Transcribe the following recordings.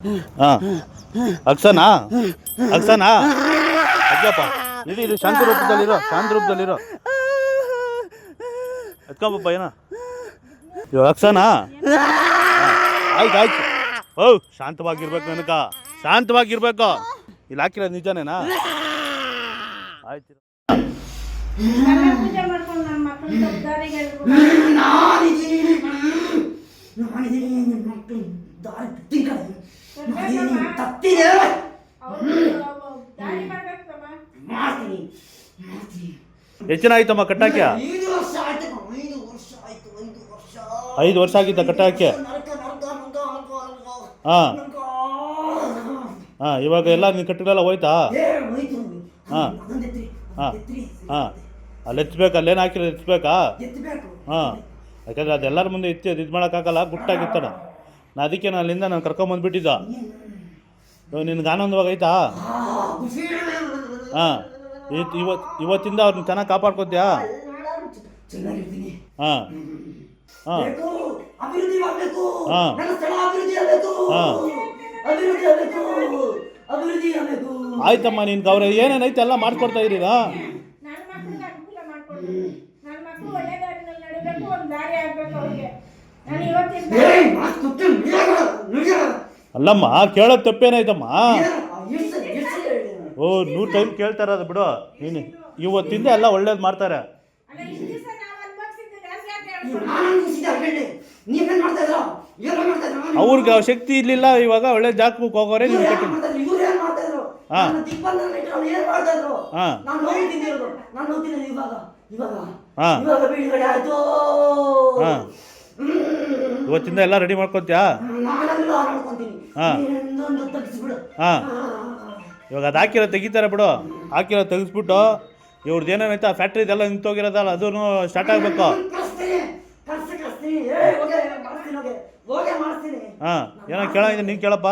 ಹಾಂ ಅಕ್ಸನಾ ಅಕ್ಸನಾ ಅಜ್ಜಪ್ಪ ಇರಿ ಇದು ಶಾಂತ ರೂಪದಲ್ಲಿರೋ ಶಾಂತ ರೂಪದಲ್ಲಿರೋ ಎತ್ಕೊಂಬಪ್ಪ ಏನ ಇವಾಗ ಅಕ್ಸನಾ ಆಯ್ತು ಆಯ್ತು ಓ ಶಾಂತವಾಗಿರ್ಬೇಕು ನನಕ ಶಾಂತವಾಗಿರ್ಬೇಕು ಇಲ್ಲಿ ಹಾಕಿರೋದು ನಿಜನೇನಾ ಆಯ್ತು ನಾನಿದ್ದೀನಿ ನಾನಿದ್ದೀನಿ ನಿಮ್ಮ ಮಕ್ಕಳು ದಾರಿ ತಿಂಗಳು ತಪ್ಪಿದೆ. ಮಾಡ್ತೀನಿ ಹೆಚ್ಚಿನ ಆಯ್ತಮ್ಮ ಕಟ್ಟಾಕ್ಯ? ಐದು ವರ್ಷ ಆಯ್ತು ಐದು ವರ್ಷ ಆಯ್ತು ಐದು ವರ್ಷ. ಐದು ವರ್ಷ ಆಗಿದ್ದ ಕಟ್ಟಾಕ್ಯ? ಹಾಂ. ಹಾಂ ಇವಾಗ ಎಲ್ಲ ನೀನು ಕಟ್ಟಿರಲ್ಲ ಹೋಯ್ತಾ? ಹಾಂ ಹೋಯ್ತು ಹಾ. ಹಾ. ಅಲ್ಲಿ ಎತ್ಬೇಕು ಅಲ್ಲೇನು ಹಾಕಿರೋದು ಎತ್ಬೇಕಾ? ಎತ್ತಬೇಕು ಹಾಂ. ಯಾಕಂದ್ರೆ ಅದೆಲ್ಲರ ಮುಂದೆ ಇತ್ತು ಅದು ಇದು ಮಾಡೋಕ್ಕಾಗಲ್ಲ ಗುಟ್ಟಾಗಿತ್ತಣ ನಾ ಅದಕ್ಕೆ ನಾನು ಅಲ್ಲಿಂದ ನಾನು ಕರ್ಕೊಂಬಂದ್ಬಿಟ್ಟಿದ್ದ ನಿನ್ಗೆ ಆನಂದವಾಗೈತಾ ಹಾಂ. ಇವತ್ತು ಇವತ್ತಿಂದ ಅವ್ರನ್ನ ಚೆನ್ನಾಗಿ ಕಾಪಾಡ್ಕೊತ್ಯಾ? ಹಾಂ. ಹಾಂ. ಹಾಂ. ಹಾಂ. ಆಯ್ತಮ್ಮ ನಿನ್ಗೆ ಗೌರವ ಏನೇನೈತೆ ಎಲ್ಲ ಮಾಡ್ಕೊಡ್ತಾ ಇದ್ದೀರಾ ನನ್ನ ಮಕ್ಕಳಿಗೆ ಅನುಕೂಲ ಮಾಡ್ಕೊಡು ನನ್ನ ಮಕ್ಕಳು ಒಳ್ಳೆ ದಾರಿನಲ್ಲಿ ನಡಿಬೇಕು ಒಂದು ದಾರಿ ಆಗ್ಬೇಕು ಅವ್ರಿಗೆ ನಾನು ಇವತ್ತಿಂದ ಏಯ್ ಮಾತು ತುಟ್ಟಿ ನುಡಿಯಾಗ ನುಡಿಯಾಗ ಅಲ್ಲಮ್ಮ ಕೇಳೋದು ತಪ್ಪೇನಾಯ್ತಮ್ಮ? ಓ ನೂರು ಟೈಮ್ ಕೇಳ್ತಾರ ಅದು ಬಿಡು. ನೀನು ಇವತ್ತಿಂದ ಎಲ್ಲ ಒಳ್ಳೇದು ಮಾಡ್ತಾರೆ. ಅವ್ರಿಗೆ ಆ ಶಕ್ತಿ ಇರಲಿಲ್ಲ ಇವಾಗ ಒಳ್ಳೆ ಜಾಗಕ್ಕೆ ಹೋಗೋರೆ ನೀವು ಹಾಂ. ಹಾಂ. ಹಾ. ಇವತ್ತಿಂದ ಎಲ್ಲ ರೆಡಿ ಮಾಡ್ಕೊತೀಯಾ? ಹಾಂ. ಹಾ. ಇವಾಗ ಅದು ಹಾಕಿರೋ ತೆಗಿತಾರೆ ಬಿಡು. ಹಾಕಿರೋ ತೆಗಿಸ್ಬಿಟ್ಟು ಇವ್ರದ್ದು ಏನೇನೈತೆ ಆ ಫ್ಯಾಕ್ಟ್ರಿದೆಲ್ಲ ನಿಂತೋಗಿರೋದಲ್ಲ ಅದೂ ಸ್ಟಾರ್ಟ್ ಆಗಬೇಕು. ಹಾಂ. ಏನೋ ಕೇಳಂಗಿದೆ ನೀನು ಕೇಳಪ್ಪ.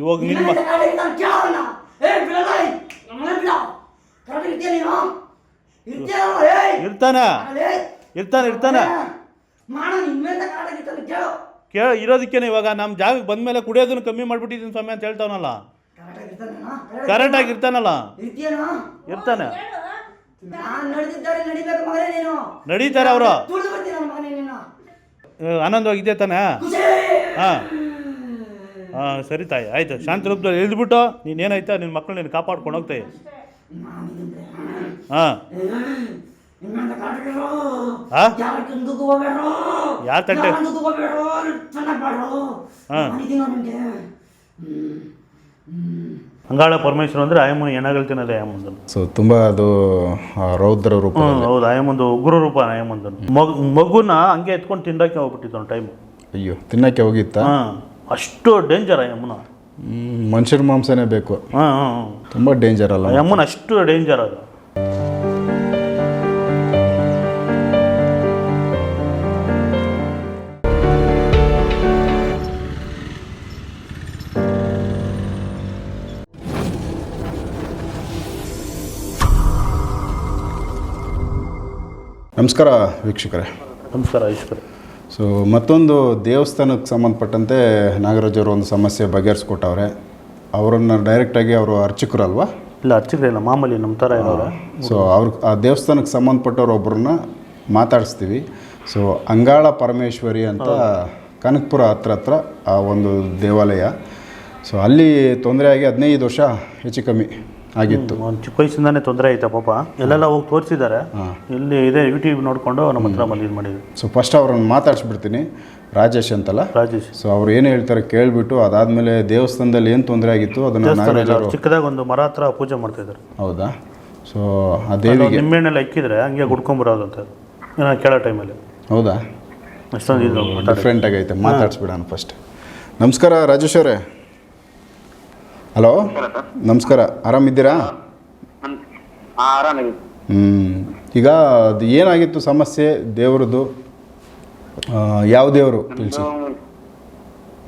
ಇವಾಗ ನಿಮ್ಮ ಇರ್ತಾನ? ಇರ್ತಾನ ಇರ್ತಾನೆ? ಕೇಳು. ಇರೋದಕ್ಕೇನೆ ಇವಾಗ. ನಮ್ಮ ಜಾಗಕ್ಕೆ ಬಂದ ಮೇಲೆ ಕುಡಿಯೋದನ್ನು ಕಮ್ಮಿ ಮಾಡ್ಬಿಟ್ಟಿದ್ದೀನಿ ಸ್ವಾಮಿ ಅಂತ ಹೇಳ್ತಾವನಲ್ಲ? ಕರೆಕ್ಟ್ ಆಗಿ ಇರ್ತಾನಲ್ಲ? ಇರ್ತಾನೆ. ನಡೀತಾರೆ ಅವರು. ಆನಂದವಾಗಿ ಇದೆ ತಾನೆ? ಹಾಂ. ಹಾಂ ಸರಿ ತಾಯಿ ಆಯಿತು. ಶಾಂತಿ ರೂಪದಲ್ಲಿ ಇಳಿದ್ಬಿಟ್ಟು ನೀನು ಏನಾಯ್ತಾ? ನಿನ್ನ ಮಕ್ಕಳು ನೀನು ಕಾಪಾಡ್ಕೊಂಡು ಹೋಗ್ತಾಯಿ ಹಾ? ಯಾರ ತಂಟೆ ಅಂಗಾಳ ಪರಮೇಶ್ವರ ಅಂದರೆ ಆಯಮ್ಮನ ಏನಾಗಲ್ತಿನದೆ ಆಯಮ್ಮಂದನು ಸೊ ತುಂಬಾ ಅದು ರೌದ್ರ ರೂಪ ಹ್ಞೂ ಹೌದು ಆಯಮ್ಮಂದು ಉಗ್ರ ರೂಪ ಆಯಮ್ಮಂದನು ಮಗು ಮಗುನ ಹಂಗೆ ಎತ್ಕೊಂಡು ತಿನ್ನಕ್ಕೆ ಹೋಗ್ಬಿಟ್ಟಿತ್ತು ಒಂದು ಟೈಮ್ ಅಯ್ಯೋ ತಿನ್ನಕ್ಕೆ ಹೋಗಿತ್ತಾ? ಹಾಂ ಅಷ್ಟು ಡೇಂಜರ್ ಆಯಮ್ಮನ. ಹ್ಮ್, ಮನುಷ್ಯರ ಮಾಂಸನೇ ಬೇಕು. ಹಾಂ ಹಾಂ ತುಂಬ ಡೇಂಜರ್ ಅಲ್ಲ ಆಯಮ್ಮನ ಅಷ್ಟು ಡೇಂಜರ್ ಅದು. ನಮಸ್ಕಾರ ವೀಕ್ಷಕರೇ. ನಮಸ್ಕಾರ ಈಶ್ವರ. ಸೊ ಮತ್ತೊಂದು ದೇವಸ್ಥಾನಕ್ಕೆ ಸಂಬಂಧಪಟ್ಟಂತೆ ನಾಗರಾಜ್ ಅವರು ಒಂದು ಸಮಸ್ಯೆ ಬಗೆಹರಿಸ್ಕೊಟ್ಟವ್ರೆ. ಅವರನ್ನು ಡೈರೆಕ್ಟಾಗಿ ಅವರು ಅರ್ಚಕರಲ್ವಾ? ಇಲ್ಲ ಅರ್ಚಕರೇ ಇಲ್ಲ ಮಾಮೂಲಿ ನಮ್ಮ ಥರ ಇರೋ ಸೊ ಅವ್ರ ಆ ದೇವಸ್ಥಾನಕ್ಕೆ ಸಂಬಂಧಪಟ್ಟವ್ರು ಒಬ್ಬರನ್ನ ಮಾತಾಡಿಸ್ತೀವಿ. ಸೊ ಅಂಗಾಳ ಪರಮೇಶ್ವರಿ ಅಂತ ಕನಕಪುರ ಹತ್ರ ಹತ್ರ ಆ ಒಂದು ದೇವಾಲಯ. ಸೊ ಅಲ್ಲಿ ತೊಂದರೆ ಆಗಿ ಹದಿನೈದು ವರ್ಷ ಹೆಚ್ಚು ಕಮ್ಮಿ. ಆಗಿತ್ತು. ಒಂದು ಚಿಕ್ಕ ವಯಸ್ಸಿಂದಾನೇ ತೊಂದರೆ ಆಯ್ತಾ ಪಾಪ. ಎಲ್ಲೆಲ್ಲ ಹೋಗಿ ತೋರಿಸಿದ್ದಾರೆ. ಇಲ್ಲಿ ಇದೆ ಯೂಟ್ಯೂಬ್ ನೋಡಿಕೊಂಡು ನಮ್ಮ ಹತ್ರ ಬಂದು ಇದು ಮಾಡಿದ್ವಿ ಸೊ ಫಸ್ಟ್ ಅವ್ರನ್ನ ಮಾತಾಡಿಸ್ಬಿಡ್ತೀನಿ. ರಾಜೇಶ್ ಅಂತಲ್ಲ? ರಾಜೇಶ್. ಸೊ ಅವ್ರು ಏನು ಹೇಳ್ತಾರೆ ಕೇಳಿಬಿಟ್ಟು ಅದಾದಮೇಲೆ ದೇವಸ್ಥಾನದಲ್ಲಿ ಏನು ತೊಂದರೆ ಆಗಿತ್ತು? ಅದನ್ನು ಚಿಕ್ಕದಾಗ ಒಂದು ಮರ ಹತ್ರ ಪೂಜೆ ಮಾಡ್ತಾ ಇದ್ದಾರೆ. ಹೌದಾ? ಸೊ ಆ ದೇವಿಗೆ ನಿಂಬೆಹಣ್ಣೆಲ್ಲ ಇಕ್ಕಿದ್ರೆ ಹಂಗೆ ಅಂತ. ಏನೋ ಕೇಳೋ ಟೈಮಲ್ಲಿ ಹೌದಾ? ಅಷ್ಟೊಂದು ಡಿಫ್ರೆಂಟ್ ಆಗೈತೆ. ಮಾತಾಡ್ಸ್ಬಿಡೋಣ ಫಸ್ಟ್ ನಮಸ್ಕಾರ ರಾಜೇಶ್ ಅವರೇ. ಹಲೋ? ನಮಸ್ಕಾರ ಆರಾಮಿದ್ದೀರಾ? ಹ್ಞೂ ಈಗ ಅದು ಏನಾಗಿತ್ತು ಸಮಸ್ಯೆ ದೇವ್ರದ್ದು? ಆ, ಯಾವ ದೇವರು ತಿಳಿಸಿ?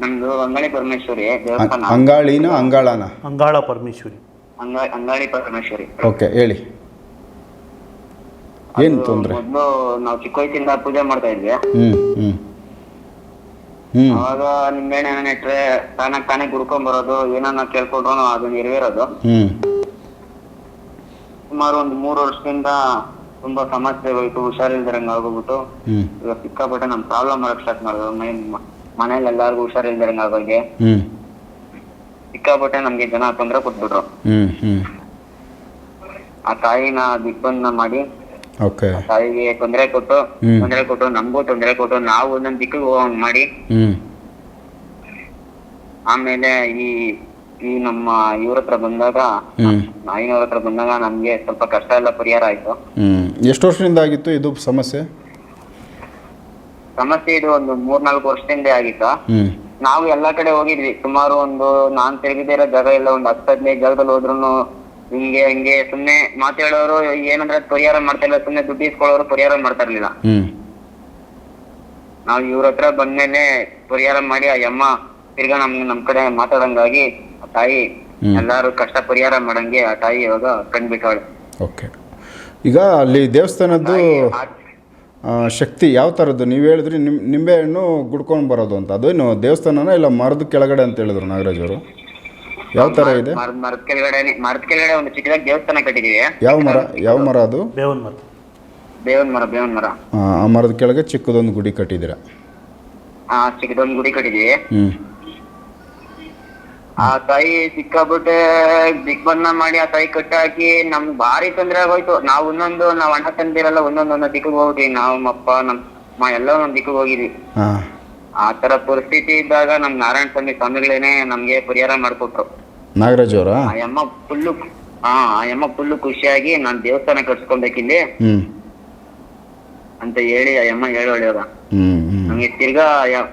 ನಮ್ದು ಅಂಗಾಳಿ ಪರಮೇಶ್ವರಿ ದೇವಸ್ಥಾನ. ಅಂಗಾಳಿನ ಅಂಗಾಳನ? ಅಂಗಾಳ ಪರಮೇಶ್ವರಿ. ಅಂಗಾ ಅಂಗಾಳಿ ಪರಮೇಶ್ವರಿ. ಓಕೆ ಹೇಳಿ. ಏನು ತೊಂದರೆ? ಮೊದಲು ನಾವು ಚಿಕ್ಕ ವಯಸ್ಸಿಂದ ಪೂಜೆ ಮಾಡ್ತಾ ಇದ್ವಿ. ಹ್ಞೂ ಹ್ಞೂ ಅವಾಗ ನಿಂಬೆಹಣ್ಣು ಇಟ್ರೆ ತಾನಾಗ್ ತಾನೇ ಗುಡ್ಕೊಂಡ್ ಬರೋದು ಏನನ್ನ ಕೇಳ್ಕೊಂಡ್ರು ಅದು ನೆರವೇರೋದು. ಹ್ಮ್. ಸುಮಾರು ಒಂದ್ ಮೂರು ವರ್ಷದಿಂದ ತುಂಬಾ ಸಮಸ್ಯೆ ಹೋಯ್ತು ಹುಷಾರಿಲ್ದಿರಂಗ್ ಆಗೋಗ್ಬಿಟ್ಟು. ಹ್ಮ್. ಇವಾಗ ಸಿಕ್ಕಾಪಟ್ಟೆ ನಮ್ ಪ್ರಾಬ್ಲಮ್ ಮಾಡಕ್ ಸ್ಟಾರ್ಟ್ ಮಾಡೋದು ಮೈನ್ ಮನೇಲಿ ಎಲ್ಲಾರ್ಗು ಹುಷಾರಿಲ್ದಿರಂಗ್ ಆಗೋಗೆ ಹ್ಮ್. ಸಿಕ್ಕಾಪಟ್ಟೆ ನಮ್ಗೆ ಜನ ತೊಂದ್ರೆ ಕೊಟ್ಬಿಟ್ರು. ಹ್ಮ್ ಹ್ಮ್. ಆ ತಾಯಿನ ದಿಗ್ಬಂಧನ ಮಾಡಿ ಓಕೆ. ತಾಯಿಗೆ ತೊಂದರೆ ಕೊಟ್ಟು ಹ್ಮ್. ತೊಂದರೆ ಕೊಟ್ಟು ನಮಗೂ ತೊಂದರೆ ಕೊಟ್ಟು ನಾವು ಒಂದೊಂದ್ ದಿಕ್ಕಿಗೆ ಹೋಗಂಗ್ ಮಾಡಿ. ಹ್ಮ್. ಆಮೇಲೆ ಈ ಈ ನಮ್ಮ ಇವ್ರ ಹತ್ರ ಬಂದಾಗ ಹ್ಮ್. ನಾಯಿನವ್ರ ಹತ್ರ ಬಂದಾಗ ನಮ್ಗೆ ಸ್ವಲ್ಪ ಕಷ್ಟ ಎಲ್ಲ ಪರಿಹಾರ ಆಯ್ತು. ಹ್ಮ್. ಎಷ್ಟು ವರ್ಷದಿಂದ ಆಗಿತ್ತು ಇದು ಸಮಸ್ಯೆ? ಸಮಸ್ಯೆ ಇದು ಒಂದು ಮೂರ್ನಾಲ್ಕು ವರ್ಷದಿಂದ ಆಗಿತ್ತು. ಹ್ಮ್. ನಾವು ಎಲ್ಲಾ ಕಡೆ ಹೋಗಿದ್ವಿ. ಸುಮಾರು ಒಂದು ನಾನ್ ತಿರುಗಿದೇ ಜಾಗ ಎಲ್ಲ ಒಂದು ಹತ್ತು ಹದಿನೈದು ಜಾಗದಲ್ಲಿ ಹೋದ್ರು ಹಿಂಗೆ ಹಿಂಗೆ ಸುಮ್ನೆ ಮಾತಾಡೋರು ಏನಂದ್ರೆ ಪರಿಹಾರ ಮಾಡ್ತಾ ಇಲ್ಲ ಸುಮ್ನೆ ದುಡ್ಡು ಇಸ್ಕೊಳ್ಳೋರು ಪರಿಹಾರ ಮಾಡ್ತಾ ಇರ್ಲಿಲ್ಲ. ಹ್ಮ್. ನಾವ್ ಇವ್ರ ಹತ್ರ ಬಂದ್ಮೇಲೆ ಪರಿಹಾರ ಮಾಡಿ ಆ ಯಮ್ಮ ತಿರ್ಗಾ ನಮ್ ನಮ್ ಕಡೆ ಮಾತಾಡಂಗಾಗಿ ಆ ತಾಯಿ. ಎಲ್ಲಾರು ಕಷ್ಟ ಪರಿಹಾರ ಮಾಡಂಗೆ ಆ ತಾಯಿ ಇವಾಗ ಕಂಡ್ಬಿಟ್ಟವಳೆ ಓಕೆ. ಈಗ ಅಲ್ಲಿ ದೇವಸ್ಥಾನದ್ದು ಆ, ಶಕ್ತಿ ಯಾವ ಥರದ್ದು? ನೀವು ಹೇಳಿದ್ರಿ ನಿಮ್ ನಿಂಬೆಹಣ್ಣು ಗುಡ್ಕೊಂಡು ಬರೋದು ಅಂತ. ಅದೇನು ದೇವಸ್ಥಾನನ ಇಲ್ಲ ಮರದ ಕೆಳಗಡೆ ಅಂತ ಹೇಳಿದ್ರು ನಾಗರಾಜ್ ಅವರು? ಯಾವ ತರ ಇದೆ? ಮರದ ಮರದ ಕೆಳಗಡೆ ಮರದ ಕೆಳಗಡೆ ಒಂದು ಚಿಕ್ಕದಾಗಿ ದೇವಸ್ಥಾನ ಕಟ್ಟಿದೀವಿ. ಯಾವ ಮರ ಯಾವ ಮರ ಅದು? ಬೇವನ್ ಮರ. ಬೇವನ್ ಮರ ಬೇವನ್ ಮರ. ಆ, ಆ ಮರದ ಕೆಳಗೆ ಚಿಕ್ಕದೊಂದು ಗುಡಿ ಕಟ್ಟಿದ್ದೀರಾ? ಆ ಚಿಕ್ಕದೊಂದು ಗುಡಿ ಕಟ್ಟಿದೀವಿ. ಆ ತಾಯಿ ಸಿಕ್ಕಾಬಿಟ್ಟೆ ದಿಗ್ಬಂಧನ ಮಾಡಿ ಆ ತಾಯಿ ಕಟ್ಟಾಕಿ ನಮ್ಗ್ ಭಾರಿ ತೊಂದ್ರೆ ಆಗೋಯ್ತು. ನಾವ್ ಒಂದೊಂದು ನಾವ್ ಅಣ್ಣ ತಂದಿರಲ್ಲ ಒಂದೊಂದ್ ಒಂದೊಂದ್ ದಿಕ್ಕಿಗೆ ಹೋಗ್ಬಿಟ್ವಿ. ನಾವು ನಮ್ಮ ಅಮ್ಮ ಎಲ್ಲ ಒಂದೊಂದ್ ದಿಕ್ಕಿಗೆ ಹೋಗಿದ್ವಿ. ಹಾಂ. ಆ ತರ ಪರಿಸ್ಥಿತಿ ಇದ್ದಾಗ ನಮ್ ನಾರಾಯಣ ಸ್ವಾಮಿ ಸ್ವಾಮಿಗಳೇನೆ ನಮ್ಗೆ ಪರಿಹಾರ ಮಾಡ್ಕೊಟ್ರು. ನಾಗರಾಜ್ ಅವರ? ಆ ಅಮ್ಮ ಫುಲ್ಲು ಹಾ ಆ ಅಮ್ಮ ಫುಲ್ಲು ಖುಷಿಯಾಗಿ ನಾನು ದೇವಸ್ಥಾನ ಕಟ್ಸ್ಕೊಬೇಕಿಲ್ಲಿ. ಹ್ಮ್. ಅಂತ ಹೇಳಿ ಆ ಅಮ್ಮ ಹೇಳೋಳ್ಯಾಗ ಹ್ಞೂ ಹ್ಮ್. ನಮ್ಗೆ ತಿರ್ಗಾ ಯ-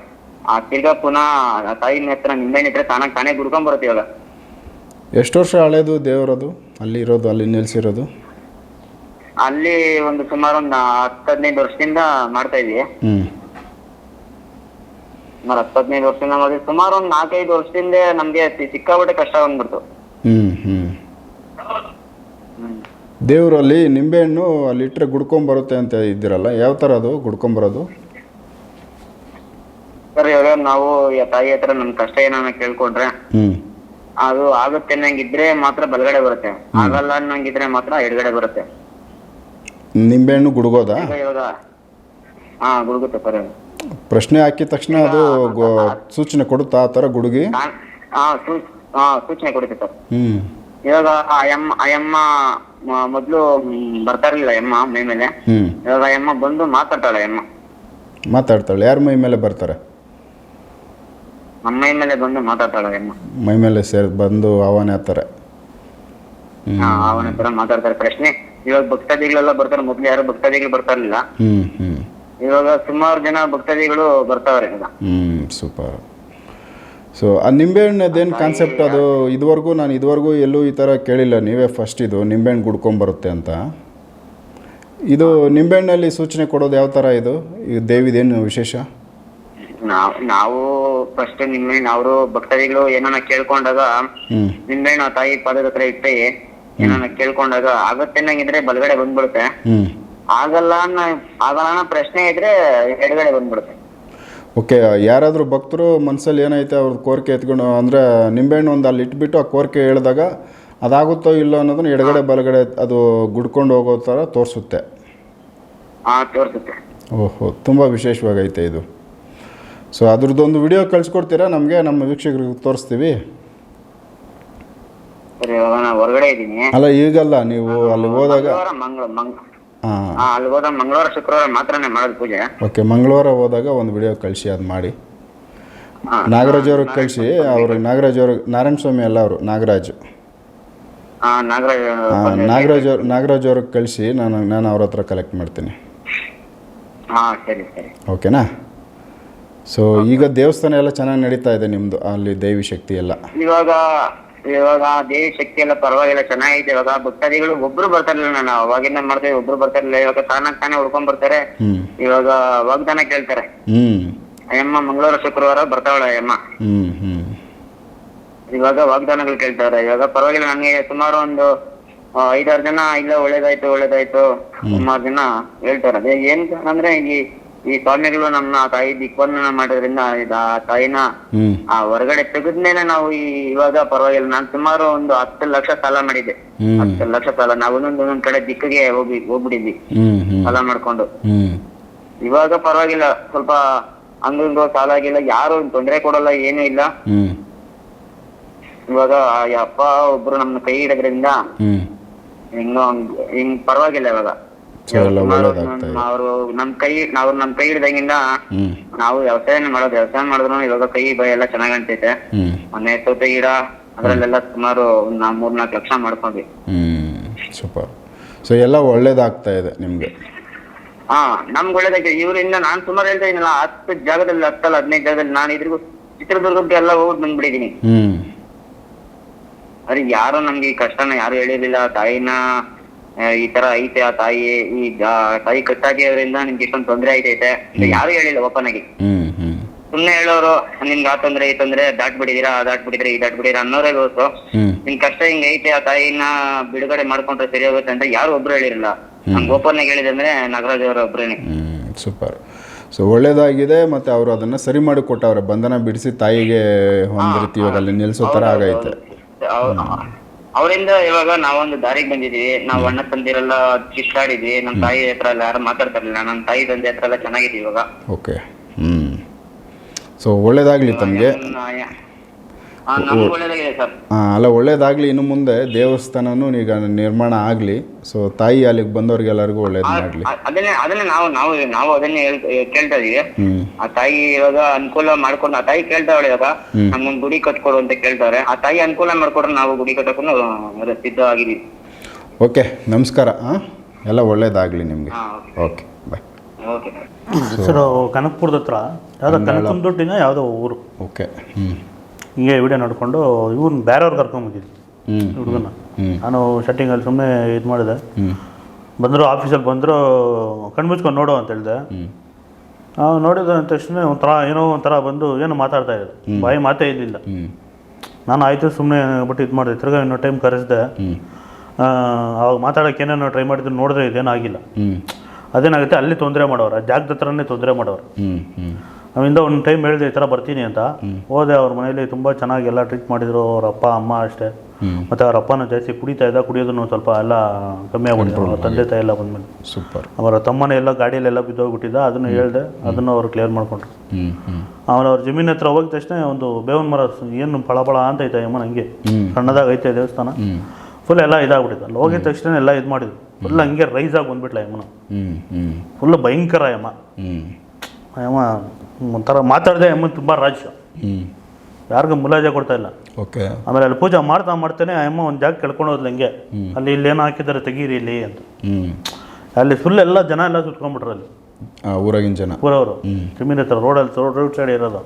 ಆ ತಿರ್ಗಾ ಪುನಃ ಆ ತಾಯಿ ಹತ್ರ ನಿಂಬೆಹಣ್ಣು ಇದ್ರೆ ತಾನಾಗ್ ತಾನೇ ಗುಡ್ಕೊಂಡ್ ಬರುತ್ತೆ ಇವಾಗ. ಎಷ್ಟು ವರ್ಷ ಹಳೇದು ದೇವರದು? ಅಲ್ಲಿ ಇರೋದು ಅಲ್ಲಿ ನಿಲ್ಸಿರೋದು? ಅಲ್ಲಿ ಒಂದು ಸುಮಾರು ಒಂದು ಹತ್ತು ಹದಿನೈದು ವರ್ಷದಿಂದ ಮಾಡ್ತಾ ಇದೀವಿ. ಹ್ಞೂ ಸುಮಾರು ಹತ್ತದ್ನೈದು ವರ್ಷದಿಂದ ಮಾಡಿ ಸುಮಾರು ಒಂದ್ ನಾಲ್ಕೈದು ವರ್ಷದಿಂದ ನಮ್ಗೆ ಸಿ- ಸಿಕ್ಕಾಪಟ್ಟೆ ಕಷ್ಟ ಬಂದ್ಬಿಡ್ತು. ಹ್ಞೂ ಹ್ಞೂ ದೇವರಲ್ಲಿ ನಿಂಬೆಹಣ್ಣು ಅಲ್ಲಿ ಇಟ್ಟರೆ ಗುಡ್ಕೊಂಬರುತ್ತೆ ಅಂತ ಇದ್ದೀರಲ್ಲ ಯಾವ ತರ ಅದು ಗುಡ್ಕೊಂಬರೋದು ಸರ್ ಇವಾಗ ನಾವು ತಾಯಿ ಹತ್ರ ನಮ್ ಕಷ್ಟ ಏನಾನ ಕೇಳ್ಕೊಂಡ್ರೆ ಹ್ಞೂ ಅದು ಆಗುತ್ತೆ ಅನ್ನಂಗಿದ್ರೆ ಮಾತ್ರ ಬಲಗಡೆ ಬರುತ್ತೆ. ಆಗಲ್ಲ ಅನ್ನಂಗಿದ್ರೆ ಮಾತ್ರ ಎಡಗಡೆ ಬರುತ್ತೆ. ನಿಂಬೆಹಣ್ಣು ಗುಡ್ಗೋದಾ? ಈಗ ಇವಾಗ ಹಾ ಗುಡ್ಗುತ್ತೆ ಸರ್ ಪ್ರಶ್ನೆ ಹಾಕಿದ ತಕ್ಷಣ ಅದು ಗೊ- ಸೂಚನೆ ಕೊಡುತ್ತಾ ಆ ತರ ಗುಡುಗಿ? ನಾನ್ ಹಾ ಸೂ ಹಾ ಸೂಚನೆ ಕೊಡುತ್ತೆ ಸರ್. ಹ್ಞೂ ಇವಾಗ ಆ ಯಮ್ಮ ಆ ಯಮ್ಮ ಮ- ಮೊದ್ಲು ಮ್, ಬರ್ತಾ ಇರ್ಲಿಲ್ಲ ಎಮ್ಮ ಮೈ ಮೇಲೆ. ಹ್ಞೂ ಇವಾಗ ಆ ಯಮ್ಮ ಬಂದು ಮಾತಾಡ್ತಾಳೆ ಎಮ್ಮ ಮಾತಾಡ್ತಾಳೆ. ಯಾರು ಮೈ ಮೇಲೆ ಬರ್ತಾರೆ? ನಮ್ಮ ಮೈ ಮೇಲೆ ಬಂದು ಮಾತಾಡ್ತಾಳೆ ಯಮ್ಮ ಮೈ ಮೇಲೆ ಸೇರಿ ಬಂದು ಆವಾನೆ ಆಗ್ತಾರೆ ಹ್ಞೂ ಹಾ ಅವನ ಹತ್ರ ಮಾತಾಡ್ತಾರೆ. ಪ್ರಶ್ನೆ ಇವಾಗ ಭಕ್ತಾದಿಗಳೆಲ್ಲ ಬರ್ತಾರೆ ಮೊದ್ಲು ಯಾರು ಭಕ್ತಾದಿಗಳು ಬರ್ತಾ ಇರ್ಲಿಲ್ಲ ಹ್ಞೂ ಹ್ಞೂ ಇವಾಗ ಸುಮಾರು ಜನ ಭಕ್ತಾದಿಗಳು ಬರ್ತಾವ್ರೆ ಈಗ. ಹ್ಞೂ ಸೂಪರ್ ಸೊ ಆ ನಿಂಬೆಹಣ್ಣದೇನು ಕಾನ್ಸೆಪ್ಟ್ ಅದು? ಇದುವರೆಗೂ ನಾನು ಇದುವರೆಗೂ ಎಲ್ಲೂ ಈ ಥರ ಕೇಳಿಲ್ಲ. ನೀವೇ ಫಸ್ಟ್ ಇದು ನಿಂಬೆಹಣ್ಣು ಗುಡ್ಕೊಂಬರುತ್ತೆ ಅಂತ. ಇದು ನಿಂಬೆಹಣ್ಣಲ್ಲಿ ಸೂಚನೆ ಕೊಡೋದು ಯಾವ ಥರ ಇದು? ಈ ದೇವಿದೇನು ವಿಶೇಷ? ನಾವ್ ನಾವು ಫಸ್ಟ್ ನಿಮ್ಮ ಅವರು ಭಕ್ತಾದಿಗಳು ಏನನ್ನ ಕೇಳ್ಕೊಂಡಾಗ ಹ್ಞೂ ಆ ತಾಯಿ ಪಾದದ ಹತ್ರ ಇಟ್ಟೆ ಏನಾನ ಕೇಳ್ಕೊಂಡಾಗ ಆಗತ್ತೆ ಅನ್ನಂಗಿದ್ರೆ ಬಲಗಡೆ ಬಂದ್ಬಿಡುತ್ತೆ. ಹ್ಞೂ ಆಗಲ್ಲ ಅನ್ನ ಆಗಲ್ಲ ಅನ್ನೋ ಪ್ರಶ್ನೆ ಇದ್ರೆ ಎಡಗಡೆ ಬಂದ್ಬಿಡುತ್ತೆ. ಓಕೆ ಯಾರಾದರೂ ಭಕ್ತರು ಮನಸ್ಸಲ್ಲಿ ಏನೈತೆ ಅವ್ರದ್ದು ಕೋರಿಕೆ ಎತ್ಕೊಂಡು ಅಂದರೆ ನಿಂಬೆಹಣ್ಣು ಒಂದು ಅಲ್ಲಿ ಇಟ್ಬಿಟ್ಟು ಆ ಕೋರಿಕೆ ಹೇಳಿದಾಗ ಅದಾಗುತ್ತೋ ಇಲ್ಲೋ ಅನ್ನೋದನ್ನ ಎಡಗಡೆ ಬಲಗಡೆ ಅದು ಗುಡ್ಕೊಂಡು ಹೋಗೋ ಥರ ತೋರಿಸುತ್ತೆ. ಹಾ ತೋರ್ಸುತ್ತೆ. ಓಹೋ ತುಂಬ ವಿಶೇಷವಾಗೈತೆ ಇದು. ಸೊ ಅದ್ರದ್ದೊಂದು ವಿಡಿಯೋ ಕಳಿಸ್ಕೊಡ್ತೀರಾ? ನಮಗೆ ನಮ್ಮ ವೀಕ್ಷಕರಿಗೆ ತೋರಿಸ್ತೀವಿ. ಸರಿ ಇವಾಗ ನಾ ಹೊರಗಡೆ ಇದ್ದೀನಿ. ಅಲ್ಲ ಈಗಲ್ಲ ನೀವು ಅಲ್ಲಿ ಹೋದಾಗ ಮಂಗಳ ಹಾಂ. ಅಲ್ಲಿ ಹೋದಾಗ ಮಂಗಳವಾರ ಶುಕ್ರವಾರ ಮಾತ್ರನೇ ಮಾಡೋದು ಪೂಜೆ. ಓಕೆ ಮಂಗಳವಾರ ಹೋದಾಗ ಒಂದು ವಿಡಿಯೋ ಕಳಿಸಿ ಅದು ಮಾಡಿ. ಹಾ. ನಾಗರಾಜ್ ಅವ್ರಿಗೆ ಕಳಿಸಿ ಅವ್ರಿಗೆ ನಾಗರಾಜ್ ಅವ್ರಿಗೆ ನಾರಾಯಣ ಸ್ವಾಮಿ ಅಲ್ಲ ಅವರು ನಾಗರಾಜ್. ಆ, ನಾಗರಾಜ್ ಅವ್ರ ನಾಗರಾಜ್ ಅವ್ರಿಗೆ ಕಳಿಸಿ ನಾನು ನಾನು ಅವ್ರ ಹತ್ರ ಕಲೆಕ್ಟ್ ಮಾಡ್ತೀನಿ. ಹಾ ಸರಿ ಸರಿ. ಓಕೆನಾ? ಸೊ ಈಗ ದೇವಸ್ಥಾನ ಎಲ್ಲ ಚೆನ್ನಾಗಿ ನಡೀತಾ ಇದೆ ನಿಮ್ಮದು ಅಲ್ಲಿ ದೈವಿ ಶಕ್ತಿ ಎಲ್ಲ? ಇವಾಗ ಇವಾಗ ದೇವಿ ಶಕ್ತಿ ಎಲ್ಲ ಪರವಾಗಿಲ್ಲ ಚೆನ್ನಾಗಿದೆ. ಇವಾಗ ಭಕ್ತಾದಿಗಳು ಒಬ್ರು ಬರ್ತಾ ಇರ್ಲಿಲ್ಲ ನಾನು ಅವಾಗಿಂದ ಮಾಡ್ತೇವೆ ಒಬ್ರು ಬರ್ತಾ ಇರ್ಲಿಲ್ಲ ಇವಾಗ ತಾನಾಗ್ ತಾನೇ ಹುಡ್ಕೊಂಡ್ ಬರ್ತಾರೆ. ಇವಾಗ ವಾಗ್ದಾನ ಕೇಳ್ತಾರೆ. ಅಯ್ಯಮ್ಮ ಮಂಗಳವಾರ ಶುಕ್ರವಾರ ಬರ್ತಾವಳ ಅಯ್ಯಮ್ಮ. ಇವಾಗ ವಾಗ್ದಾನಗಳು ಕೇಳ್ತಾರೆ. ಇವಾಗ ಪರವಾಗಿಲ್ಲ ನನಗೆ ಸುಮಾರು ಒಂದು ಐದಾರು ಜನ ಇಲ್ಲ ಒಳ್ಳೇದಾಯ್ತು ಒಳ್ಳೇದಾಯ್ತು. ಸುಮಾರು ಜನ ಹೇಳ್ತಾರೆ. ಅದೇ ಏನ್ ಅಂದ್ರೆ ಈ ಈ ಸ್ವಾಮಿಗಳು ನಮ್ಮ ತಾಯಿ ದಿಕ್ಕನ್ನ ಮಾಡೋದ್ರಿಂದ ಆ ತಾಯಿನ ಆ ಹೊರಗಡೆ ತೆಗೆದ್ಮೇಲೆ ನಾವು ಈ ಇವಾಗ ಪರವಾಗಿಲ್ಲ. ನಾನ್ ಸುಮಾರು ಒಂದು ಹತ್ತು ಲಕ್ಷ ಸಾಲ ಮಾಡಿದ್ದೆ. ಹತ್ತು ಲಕ್ಷ ಸಾಲ. ನಾವು ಒಂದೊಂದ್ ಒಂದೊಂದ್ ಕಡೆ ದಿಕ್ಕಿಗೆ ಹೋಗಿ ಹೋಗ್ಬಿಟ್ಟಿದ್ವಿ. ಸಾಲ ಮಾಡ್ಕೊಂಡು. ಇವಾಗ ಪರವಾಗಿಲ್ಲ. ಸ್ವಲ್ಪ ಹಂಗ ಸಾಲ ಆಗಿಲ್ಲ ಯಾರು ತೊಂದರೆ ಕೊಡಲ್ಲ ಏನೂ ಇಲ್ಲ. ಇವಾಗ ಅಪ್ಪ ಒಬ್ರು ನಮ್ಮ ಕೈ ಇಡೋದ್ರಿಂದ ಹಿಂಗ ಹಿಂಗ್ ಪರವಾಗಿಲ್ಲ ಇವಾಗ. ಅವರು ನಮ್ ಕೈ ನಾವು ನಮ್ ಕೈ ಹಿಡ್ದಂಗಿಂದ ನಾವು ವ್ಯವಸಾಯನೇ ಮಾಡೋದು ವ್ಯವಸಾಯ ಮಾಡಿದ್ರು ಇವಾಗ ಕೈ ಬೈ ಎಲ್ಲ ಚೆನ್ನಾಗ್ ಅನ್ಸೈತೆ ಮನೆ ಮೊನ್ನೆ ಸೌತೆ ಗಿಡ ಅದ್ರಲ್ಲೆಲ್ಲ ಸುಮಾರು ಒಂದ್ ನಾ- ಮೂರ್ ನಾಲ್ಕು ಲಕ್ಷ ಮಾಡ್ಕೊಂಡ್ವಿ. ಸೂಪರ್. ಸೊ ಎಲ್ಲ ಒಳ್ಳೇದಾಗ್ತಾ ಇದೆ ನಿಮಗೆ. ಹಾ ನಮ್ಗೆ ಒಳ್ಳೇದಾಗಿದೆ ಇವರಿಂದ ನಾನ್ ಸುಮಾರು ಹೇಳ್ತಾ ಇದೀನಲ್ಲ ಹತ್ತು ಜಾಗದಲ್ಲಿ ಹತ್ತಲ್ಲ ಹದಿನೈದು ಜಾಗದಲ್ಲಿ ನಾನು ಇದ್ರಿಗೂ ಚಿತ್ರದುರ್ಗಕ್ಕೆ ಎಲ್ಲ ಹೋಗಿ ಬಂದ್ಬಿಟ್ಟಿದೀನಿ. ಅರೆ ಯಾರು ನಮ್ಗೆ ಈ ಕಷ್ಟನ ಯಾರು ಹೇಳಿರ್ಲಿಲ್ಲ ತಾಯಿನ ಈ ತರ ಐತೆ ಆ ತಾಯಿ ಈ ತಾಯಿ ಕಟ್ಟಾಕಿರೋದ್ರಿಂದ ನಿಮ್ಗೆ ಇಷ್ಟೊಂದು ತೊಂದ್ರೆ ಐತೈತೆ ಯಾರು ಹೇಳಿಲ್ಲ ಓಪನ್ ಆಗಿ ಸುಮ್ನೆ ಹೇಳೋರು ನಿಮ್ಗೆ ಆ ತೊಂದ್ರೆ ಈ ತೊಂದ್ರೆ ಬಿಡಿದಿರಾ ಆ ಬಿಡಿದ್ರೆ ಈ ದಾಟ್ಬಿಟ್ಟಿರಾ ಅನ್ನೋರೇ ಗೊತ್ತು. ನಿಮ್ ಕಷ್ಟ ಹಿಂಗ್ ಐತೆ ಆ ತಾಯಿನ ಬಿಡುಗಡೆ ಮಾಡ್ಕೊಂಡ್ರೆ ಸರಿ ಹೋಗುತ್ತೆ ಅಂತ ಯಾರು ಒಬ್ರು ಹೇಳಿರಲ್ಲ. ನಮ್ಗೆ ಓಪನ್ ಆಗಿ ಹೇಳಿದಂದ್ರೆ ನಾಗರಾಜ್ ಅವರ ಒಬ್ರೇನೆ. ಸೂಪರ್ ಸೊ ಒಳ್ಳೇದಾಗಿದೆ ಮತ್ತೆ ಅವರು ಅದನ್ನ ಸರಿ ಮಾಡಿ ಕೊಟ್ಟವ್ರೆ. ಬಂಧನ ಬಿಡಿಸಿ ತಾಯಿಗೆ ಒಂದು ರೀತಿ ಇವಾಗ ಅಲ್ಲಿ ನಿಲ್ಸೋ ತರ ಆಗೈತೆ. ಅವರಿಂದ ಇವಾಗ ನಾವೊಂದು ದಾರಿಗೆ ಬಂದಿದೀವಿ ನಾವ್ ಅಣ್ಣ ತಂದಿರೆಲ್ಲ ಕಿತ್ತಾಡಿದ್ವಿ. ನಮ್ ತಾಯಿ ಹತ್ರ ಎಲ್ಲ ಯಾರು ಮಾತಾಡ್ತಿರ್ಲಿಲ್ಲ. ನಮ್ ತಾಯಿ ತಂದೆ ಹತ್ರ ಎಲ್ಲ ಚೆನ್ನಾಗಿದ್ವಿ ಇವಾಗ. ಓಕೆ ಹ್ಮ್. ಸೊ ಒಳ್ಳೇದಾಗ್ಲಿ ತಮಗೆ. ಅಲ್ಲ ಒಳ್ಳೇದಾಗ್ಲಿ. ಇನ್ನು ಮುಂದೆ ದೇವಸ್ಥಾನನು ಈಗ ನಿರ್ಮಾಣ ಆಗಲಿ. ಸೊ ತಾಯಿ ಅಲ್ಲಿಗೆ ಬಂದವ್ರಿಗೆಲ್ಲರಿಗೂ ಒಳ್ಳೇದು ಮಾಡಲಿ. ಅದನ್ನೇ ಅದನ್ನೇ ನಾವು ನಾವು ನಾವು ಅದನ್ನೇ ಕೇಳ್ತಾ ಇದೀವಿ. ಆ ತಾಯಿ ಇವಾಗ ಅನುಕೂಲ ಮಾಡ್ಕೊಂಡು ಆ ತಾಯಿ ಕೇಳ್ತಾವಳೆ ಇವಾಗ. ನಮ್ಮೊಂದು ಗುಡಿ ಕಟ್ಕೊಡು ಅಂತ ಕೇಳ್ತಾರೆ ಆ ತಾಯಿ ಅನುಕೂಲ ಮಾಡ್ಕೊಡ್ರೆ ನಾವು ಗುಡಿ ಕಟ್ಟಕ್ಕೂ ಸಿದ್ಧ ಆಗಿದೀವಿ ಓಕೆ ನಮಸ್ಕಾರ. ಹಾಂ ಎಲ್ಲ ಒಳ್ಳೇದಾಗ್ಲಿ ನಿಮಗೆ. ಓಕೆ. ಬಾಯ್. ಓಕೆ. ಹೆಸರು ಕನಕಪುರದ ಹತ್ರ ಯಾವುದೋ ಕನಕಂದೊಡ್ಡಿನ ಯಾವುದೋ ಊರು. ಓಕೆ ಹ್ಞೂ ಹಿಂಗೆ ವಿಡಿಯೋ ನೋಡಿಕೊಂಡು ಇವ್ರನ್ನ ಬೇರೆಯವ್ರು ಕರ್ಕೊಂಬಂದಿದ್ವಿ ಹ್ಞೂ ಹುಡುಗನ ನಾನು ಶಟ್ಟಿಂಗಲ್ಲಿ ಸುಮ್ಮನೆ ಇದು ಮಾಡಿದೆ. ಬಂದರು ಆಫೀಸಲ್ಲಿ ಬಂದರು ಕಣ್ಮುಚ್ಕೊಂಡು ನೋಡು ಅಂತ ಹೇಳಿದೆ. ನೋಡಿದ ತಕ್ಷಣ ಒಂಥರ ಏನೋ ಒಂಥರ ಬಂದು ಏನೋ ಮಾತಾಡ್ತಾ ಇದ್ರು ಬಾಯಿ ಮಾತೇ ಇದ್ದಿಲ್ಲ. ನಾನು ಆಯಿತು ಸುಮ್ಮನೆ ಬಿಟ್ಟು ಇದು ಮಾಡಿದೆ. ತಿರ್ಗಾ ಇನ್ನೊಂದು ಟೈಮ್ ಕರೆಸಿದೆ. ಅವಾಗ ಮಾತಾಡೋಕೆ ಏನೇನೋ ಟ್ರೈ ಮಾಡಿದ್ರು ನೋಡಿದ್ರೆ ಇದೇನೂ ಆಗಿಲ್ಲ. ಅದೇನಾಗುತ್ತೆ ಅಲ್ಲಿ ತೊಂದರೆ ಮಾಡೋರು ಆ ಜಾಗದ ಹತ್ರನೇ ತೊಂದರೆ ಮಾಡೋರು ನಾವಿಂದ ಒಂದು ಟೈಮ್ ಹೇಳಿದೆ ಈ ಥರ ಬರ್ತೀನಿ ಅಂತ. ಹೋದೆ ಅವ್ರ ಮನೇಲಿ ತುಂಬ ಚೆನ್ನಾಗಿ ಎಲ್ಲ ಟ್ರೀಟ್ ಮಾಡಿದರು ಅವ್ರ ಅಪ್ಪ ಅಮ್ಮ ಅಷ್ಟೇ. ಮತ್ತು ಅವ್ರ ಅಪ್ಪನೂ ಜಾಸ್ತಿ ಕುಡಿತಾ ಇದ್ದ ಕುಡಿಯೋದನ್ನು ಸ್ವಲ್ಪ ಎಲ್ಲ ಕಮ್ಮಿ ಆಗ್ಬಿಟ್ಟು ಅವ್ರ ತಂದೆ ತಾಯಿ ಎಲ್ಲ ಬಂದ್ಮೇಲೆ. ಸೂಪರ್ ಅವರ ತಮ್ಮನೇ ಎಲ್ಲ ಗಾಡಿಯಲ್ಲೆಲ್ಲ ಬಿದ್ದೋಗ್ಬಿಟ್ಟಿದ್ದ ಅದನ್ನು ಹೇಳಿದೆ ಅದನ್ನು ಅವ್ರು ಕ್ಲಿಯರ್ ಮಾಡ್ಕೊಂಡ್ರು. ಆಮೇಲೆ ಅವ್ರ ಜಮೀನ್ ಹತ್ರ ಹೋಗಿದ ತಕ್ಷಣ ಒಂದು ಬೇವನ್ ಮರ ಏನು ಫಳ ಫಳ ಅಂತ ಐತೆ ಅಮ್ಮನ ಹಂಗೆ ಸಣ್ಣದಾಗೈತೆ ಸಣ್ಣದಾಗ ಐತೆ ದೇವಸ್ಥಾನ. ಫುಲ್ ಎಲ್ಲ ಇದಾಗ್ಬಿಟ್ಟಿದೆ ಅಲ್ಲಿ ಹೋಗಿದ ತಕ್ಷಣ ಎಲ್ಲ ಇದು ಮಾಡಿದ್ರು. ಫುಲ್ ಹಂಗೆ ರೈಸ್ ಆಗಿ ಬಂದ್ಬಿಟ್ಲ ಯಮ್ಮನ ಫುಲ್ ಭಯಂಕರ ಯಮ್ಮ ಯಮ್ಮ ಒಂಥರ ಮಾತಾಡದೆ ಯಮ್ಮ ತುಂಬ ರಾಜ್ಯ ಯಾರಿಗೂ ಮುಲಾಜೆ ಕೊಡ್ತಾ ಇಲ್ಲ. ಓಕೆ. ಆಮೇಲೆ ಅಲ್ಲಿ ಪೂಜೆ ಮಾಡ್ತಾ ಮಾಡ್ತಾನೆ ಅಮ್ಮ ಒಂದು ಜಾಗ ಕೆಳ್ಕೊಂಡು ಹೋದ್ಲು ಹಂಗೆ. ಅಲ್ಲಿ ಇಲ್ಲಿ ಏನು ಹಾಕಿದ್ದಾರೆ ತೆಗೀರಿ ಇಲ್ಲಿ ಅಂತ. ಅಲ್ಲಿ ಫುಲ್ ಎಲ್ಲ ಜನ ಎಲ್ಲ ಸುತ್ಕೊಂಡ್ಬಿಟ್ರು ಅಲ್ಲಿ. ಊರಾಗಿನ ಜನ. ಊರವರು. ಕ್ರಿಮಿನ ಹತ್ರ ರೋಡಲ್ಲಿ ರೋಡ್ ರೋಡ್ ಸೈಡ್ ಇರೋದು.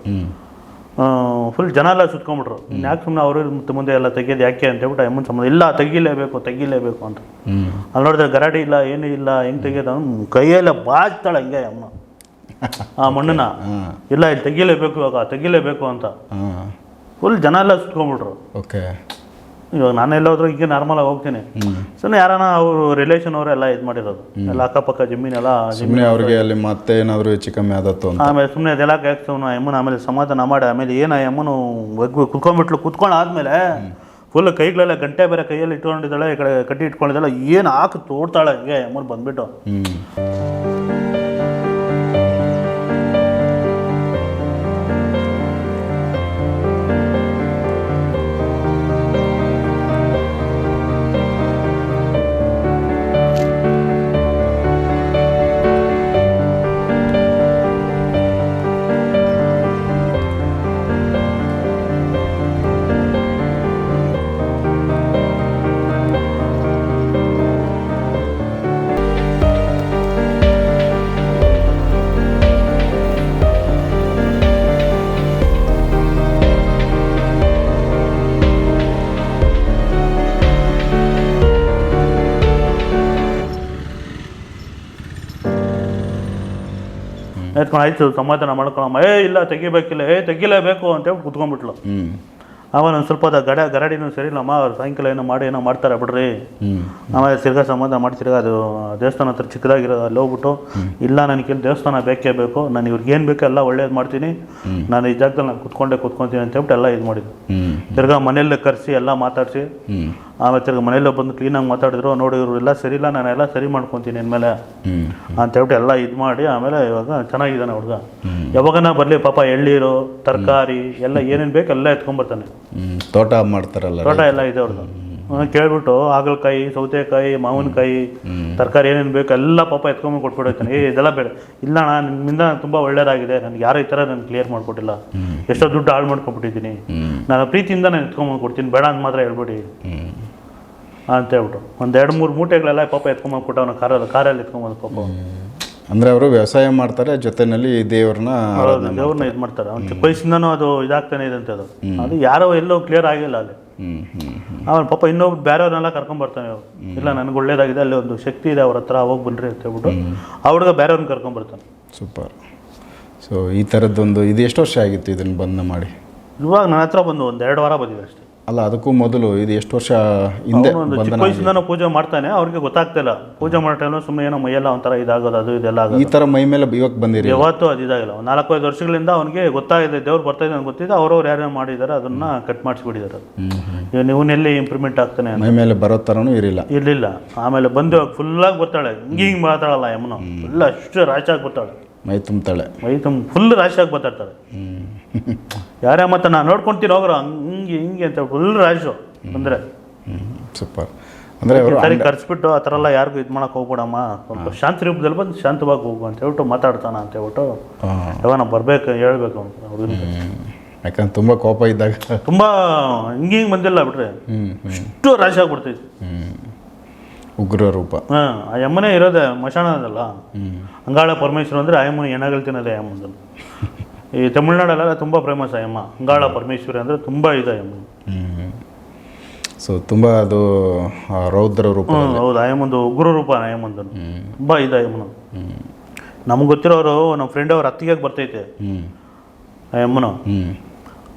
ಫುಲ್ ಜನ ಎಲ್ಲ ಸುತ್ಕೊಂಡ್ಬಿಟ್ರು. ಯಾಕೆ ಸುಮ್ಮನೆ ಅವರು ಮತ್ತೆ ಮುಂದೆ ಎಲ್ಲ ತೆಗಿಯೋದು ಯಾಕೆ ಅಂತ ಹೇಳ್ಬಿಟ್ಟು ಅಮ್ಮನ ಸಂಬಂಧ. ಇಲ್ಲ ತೆಗಿಲೇಬೇಕು ತೆಗಿಲೇಬೇಕು ಅಂತ. ಅಲ್ಲಿ ನೋಡಿದ್ರೆ ಗರಾಡಿ ಇಲ್ಲ ಏನೂ ಇಲ್ಲ ಹೆಂಗೆ ತೆಗಿಯೋದು ಕೈಯಲ್ಲೇ ಕೈಯೆಲ್ಲ ಬಾಚ್ತಾಳೆ ಹಂಗೆ ಅಮ್ಮ ಆ ಮಣ್ಣನ್ನ. ಇಲ್ಲ ಇಲ್ಲಿ ತೆಗಿಲೇಬೇಕು ಇವಾಗ ತೆಗಿಲೇಬೇಕು ಅಂತ. ಫುಲ್ ಜನ ಎಲ್ಲ ಸುತ್ಕೊಂಡ್ಬಿಟ್ರು. ಓಕೆ ಇವಾಗ ನಾನೆಲ್ಲ ಹೋದ್ರೆ ಹಿಂಗೆ ನಾರ್ಮಲಾಗಿ ಹೋಗ್ತೀನಿ. ಸುಮ್ಮನೆ ಯಾರನ ಅವರು ರಿಲೇಷನ್ ಅವರೆಲ್ಲ ಇದು ಮಾಡಿರೋದು. ಎಲ್ಲ ಅಕ್ಕಪಕ್ಕ ಜಮೀನೆಲ್ಲ ಸುಮ್ಮನೆ ಅವ್ರಿಗೆ ಅಲ್ಲಿ ಮತ್ತೆ ಏನಾದರೂ ಹೆಚ್ಚು ಕಮ್ಮಿ ಆದತ್ತು ಆಮೇಲೆ ಸುಮ್ಮನೆ ಅದೆಲ್ಲ ಕೇಳ್ತವನು ಅಮ್ಮನ ಆಮೇಲೆ ಸಮಾಧಾನ ಮಾಡಿ ಆಮೇಲೆ ಏನು ಆ ಅಮ್ಮನು ಒಗ್ಗು ಕುತ್ಕೊಂಡ್ಬಿಟ್ಲು ಕುತ್ಕೊಂಡು ಆದಮೇಲೆ ಫುಲ್ ಕೈಗಳೆಲ್ಲ ಗಂಟೆ ಬೇರೆ ಕೈಯಲ್ಲಿ ಇಟ್ಕೊಂಡಿದ್ದಾಳೆ ಈ ಕಡೆ ಕಟ್ಟಿ ಇಟ್ಕೊಂಡಿದ್ದಾಳೆ ಏನು ಹಾಕಿ ತೋಡ್ತಾಳೆ ಹಂಗೆ ಅಮ್ಮನ ಬಂದ್ಬಿಟ್ಟು. ಎತ್ಕೊಂಡು ಆಯ್ತು ಸಮಾಧಾನ ಮಾಡ್ಕೊಳಮ್ಮ. ಏ ಇಲ್ಲ ತೆಗಿಬೇಕಿಲ್ಲ. ಏ ತೆಗಿಲೇಬೇಕು ಅಂತೇಳಿ ಕುತ್ಕೊಂಡ್ಬಿಟ್ಲು. ಆಮೇಲೆ ಒಂದು ಸ್ವಲ್ಪ ಅದು ಗಡ ಗರಡಿನೂ ಸರಿ ಅವ್ರು ಸಾಯಂಕಾಲ ಏನೋ ಮಾಡಿ ಏನೋ ಮಾಡ್ತಾರೆ ಬಿಡ್ರಿ. ಆಮೇಲೆ ತಿರ್ಗಾ ಸಂಬಂಧ ಮಾಡಿ ತಿರ್ಗಾ ಅದು ದೇವಸ್ಥಾನ ಹತ್ರ ಚಿಕ್ಕದಾಗಿರೋ ಅಲ್ಲಿ ಹೋಗ್ಬಿಟ್ಟು ಇಲ್ಲ ನನಗೆ ದೇವಸ್ಥಾನ ಬೇಕೇ ಬೇಕು ನಾನು ಇವ್ರಿಗೆ ಏನು ಬೇಕೋ ಎಲ್ಲ ಒಳ್ಳೇದು ಮಾಡ್ತೀನಿ. ನಾನು ಈ ಜಾಗದಲ್ಲಿ ನಾನು ಕುತ್ಕೊಂಡೇ ಕುತ್ಕೊತೀನಿ ಅಂತ ಹೇಳ್ಬಿಟ್ಟು ಎಲ್ಲ ಇದು ಮಾಡಿದ್ದು. ತಿರ್ಗಾ ಮನೆಯಲ್ಲೇ ಕರೆಸಿ ಎಲ್ಲ ಮಾತಾಡಿಸಿ. ಆಮೇಲೆ ತಿರ್ಗಾ ಮನೆಯಲ್ಲೇ ಬಂದು ಕ್ಲೀನಾಗಿ ಮಾತಾಡಿದ್ರು ನೋಡಿ ಇವರು ಎಲ್ಲ ಸರಿ ಇಲ್ಲ ನಾನು ಎಲ್ಲ ಸರಿ ಮಾಡ್ಕೊತೀನಿ ಇನ್ಮೇಲೆ. ಅಂತ ಹೇಳ್ಬಿಟ್ಟು ಎಲ್ಲ ಇದು ಮಾಡಿ ಆಮೇಲೆ ಇವಾಗ ಚೆನ್ನಾಗಿದ್ದಾನೆ ಹುಡುಗ. ಯಾವಾಗನ ಬರಲಿ ಪಾಪ ಎಳ್ಳೀರು ತರಕಾರಿ ಎಲ್ಲ ಏನೇನು ಬೇಕು ಎಲ್ಲ ಎತ್ಕೊಂಡ್ಬರ್ತಾನೆ ತೋಟ ಮಾಡ್ತಾರಲ್ಲ ತೋಟ ಎಲ್ಲ ಇದೆ ಅವ್ರದ್ದು. ಕೇಳ್ಬಿಟ್ಟು ಹಾಗಲಕಾಯಿ ಸೌತೆಕಾಯಿ ಮಾವಿನಕಾಯಿ ತರಕಾರಿ ಏನೇನು ಬೇಕು ಎಲ್ಲ ಪಾಪ ಎತ್ಕೊಂಬಂದು ಕೊಟ್ಬಿಡೈತಾನೆ ಏ ಇದೆಲ್ಲ ಬೇಡ. ಇಲ್ಲ ಅಣ್ಣ ನಿಮ್ಮಿಂದ ತುಂಬ ಒಳ್ಳೇದಾಗಿದೆ. ನನಗೆ ಯಾರೋ ಈ ಥರ ನಾನು ಕ್ಲಿಯರ್ ಮಾಡಿಕೊಟ್ಟಿಲ್ಲ. ಎಷ್ಟೋ ದುಡ್ಡು ಹಾಳು ಮಾಡ್ಕೊಂಡ್ಬಿಟ್ಟಿದ್ದೀನಿ. ನಾನು ಪ್ರೀತಿಯಿಂದ ನಾನು ಎತ್ಕೊಂಬಂದು ಕೊಡ್ತೀನಿ. ಬೇಡ ಅಂತ ಮಾತ್ರ ಹೇಳ್ಬಿಡಿ. ಅಂತ ಹೇಳ್ಬಿಟ್ಟು. ಒಂದು ಎರಡು ಮೂರು ಮೂಟೆಗಳೆಲ್ಲ ಪಾಪ ಎತ್ಕೊಂಬಂದು ಕೊಟ್ಟವನು ಕಾರಲ್ಲಿ ಕಾರಲ್ಲಿ ಎತ್ಕೊಂಬಂದು ಪಾಪ. ಅಂದರೆ ಅವರು ವ್ಯವಸಾಯ ಮಾಡ್ತಾರೆ ಜೊತೆನಲ್ಲಿ ದೇವ್ರನ್ನ ದೇವ್ರನ್ನ ಇದು ಮಾಡ್ತಾರೆ. ಅವ್ನು ಚಿಕ್ಕ ವಯಸ್ಸಿಂದನೂ ಅದು ಇದಾಗ್ತಾನೆ ಇದೆ ಅಂತ ಅದು. ಅದು ಯಾರೋ ಎಲ್ಲೋ ಕ್ಲಿಯರ್ ಆಗಿಲ್ಲ ಅಲ್ಲಿ. ಅವನು ಪಾಪ ಇನ್ನೊಬ್ರು ಬೇರೆಯವ್ರನ್ನೆಲ್ಲ ಕರ್ಕೊಂಡ್ ಬರ್ತಾನೆ ಅವ್ರು. ಇಲ್ಲ ನನಗೆ ಒಳ್ಳೇದಾಗಿದೆ ಅಲ್ಲಿ ಒಂದು ಶಕ್ತಿ ಇದೆ ಅವ್ರ ಹತ್ರ ಹೋಗಿ ಬನ್ರಿ ಅಂತ ಹೇಳ್ಬಿಟ್ಟು ಆ ಹುಡುಗ ಬೇರೆಯವ್ರನ್ನ ಕರ್ಕೊಂಡ್ ಬರ್ತಾನೆ. ಸೂಪರ್. ಸೊ ಈ ಥರದ್ದೊಂದು ಇದು ಎಷ್ಟು ವರ್ಷ ಆಗಿತ್ತು ಇದನ್ನು ಬಂದ್ ಮಾಡಿ? ಇವಾಗ ನನ್ನ ಹತ್ರ ಬಂದು ಒಂದು ಎರಡು ವಾರ ಬಂದಿದೆ ಅಷ್ಟೇ. ಅಲ್ಲ ಅದಕ್ಕೂ ಮೊದಲು ಇದು ಎಷ್ಟು ವರ್ಷ ಹಿಂದೆ ಅವನು ಒಂದು ಚಿಕ್ಕ ಬಂಧನ ವಯಸ್ಸಿಂದನೂ ಪೂಜೆ ಮಾಡ್ತಾನೆ ಅವ್ರಿಗೆ ಗೊತ್ತಾಗ್ತಿಲ್ಲ ಪೂಜೆ ಮಾಡೋ ಸುಮ್ಮನೆ ಏನೋ ಮೈಯೆಲ್ಲ ಒಂಥರ ಇದಾಗೋದು ಅದು ಇದೆಲ್ಲ ಆಗೋದು. ಈ ಥರ ಮೈ ಮೇಲೆ ಇವಾಗ ಬಂದಿರಿ. ಯಾವತ್ತು ಅದು ಇದಾಗಿಲ್ಲ. ಒಂದು ನಾಲ್ಕೈದು ವರ್ಷಗಳಿಂದ ಅವ್ನಿಗೆ ಗೊತ್ತಾಗಿದೆ ದೇವ್ರು ಬರ್ತಾ ಇದೆ ಅಂತ ಗೊತ್ತಿದೆ ಅವ್ರವ್ರು ಯಾರ್ಯಾರು ಮಾಡಿದ್ದಾರೆ ಅದನ್ನ ಕಟ್ ಮಾಡಿಸ್ಬಿಟ್ಟಿದ್ದಾರೆ ಈಗ ಇವನ್ನೆಲ್ಲಿ ಇಂಪ್ರೂವ್ಮೆಂಟ್ ಆಗ್ತಾನೆ ಅಂತ. ಮೈ ಮೇಲೆ ಬರೋ ಥರನೂ ಇರಲಿಲ್ಲ. ಇರಲಿಲ್ಲ. ಆಮೇಲೆ ಬಂದು ಫುಲ್ಲಾಗಿ ಬರ್ತಾಳೆ. ಹಿಂಗೆ ಹಿಂಗೆ ಮಾತಾಡಲ್ಲ ಯಮ್ಮನ ಫುಲ್ ಅಷ್ಟು ಆಗಿ ಬರ್ತಾಳೆ. ಮೈ ತುಂಬ್ತಾಳೆ. ಮೈ ತುಂಬ ಫುಲ್ ರಾಶಿಯಾಗಿ ಆಗಿ ಹ್ಞೂ ಯಾರೇ ಮತ್ತೆ ನಾನು ನೋಡ್ಕೊಂತೀನಿ ಹೋಗ್ರ ಹಂಗೆ ಹಿಂಗೆ ಅಂತ ಫುಲ್ ರಾಶು ಅಂದರೆ. ಸೂಪರ್ ಅಂದರೆ ಸರಿ ಕರ್ಸ್ಬಿಟ್ಟು ಆ ಥರ ಎಲ್ಲ ಯಾರಿಗೂ ಇದು ಮಾಡೋಕೆ ಹೋಗ್ಬಿಡಮ್ಮ. ಸ್ವಲ್ಪ ಶಾಂತಿ ರೂಪದಲ್ಲಿ ಬಂದು ಶಾಂತವಾಗಿ ಹೋಗು ಅಂತ ಹೇಳ್ಬಿಟ್ಟು ಮಾತಾಡ್ತಾನ ಅಂತ ಹೇಳ್ಬಿಟ್ಟು ಯಾವ ಯಾವಾಗ ಬರ್ಬೇಕು ಹೇಳ್ಬೇಕು ಅಂತ ಯಾಕಂದ್ರೆ ತುಂಬ ಕೋಪ ಇದ್ದಾಗ ತುಂಬ ಹಿಂಗೆ ಹಿಂಗೆ ಬಂದಿಲ್ಲ ಬಿಟ್ರೆ. ಇಷ್ಟು ರಾಶಿ ಆಗ್ಬಿಡ್ತೈತಿ. ಉಗ್ರ ರೂಪ. ಹಾಂ ಆ ಯಮ್ಮನೇ ಇರೋದೆ ಮಶಾಣದಲ್ಲ. ಅಂಗಾಳ ಪರಮೇಶ್ವರ ಅಂದರೆ ಆಯಮ್ಮನ ಎಣ್ಣೆಗಳು ತಿನ್ನೋದೇ ಅಮ್ಮಂದು ಈ ತಮಿಳ್ನಾಡಲ್ಲೆಲ್ಲ ತುಂಬ ಫೇಮಸ್ ಅಯ್ಯಮ್ಮ ಅಂಗಾಳ ಪರಮೇಶ್ವರಿ ಅಂದರೆ ತುಂಬ ಇದೆ ಅಯ್ಯಮ್ಮ ಹ್ಞೂ ಸೊ ತುಂಬ ಅದು ರೌದ್ರ ರೂಪ ಹ್ಞೂ ಹೌದು ಅಯ್ಯಮ್ಮಂದು ಉಗ್ರ ರೂಪ ಅಯ್ಯಮ್ಮಂದು ತುಂಬ ಇದೆ ಅಯ್ಯಮ್ಮನ ಹ್ಞೂ ನಮ್ಗೆ ಗೊತ್ತಿರೋರು ನಮ್ಮ ಫ್ರೆಂಡ್ ಅವ್ರ ಅತ್ತಿಗೆ ಬರ್ತೈತೆ. ಹ್ಞೂ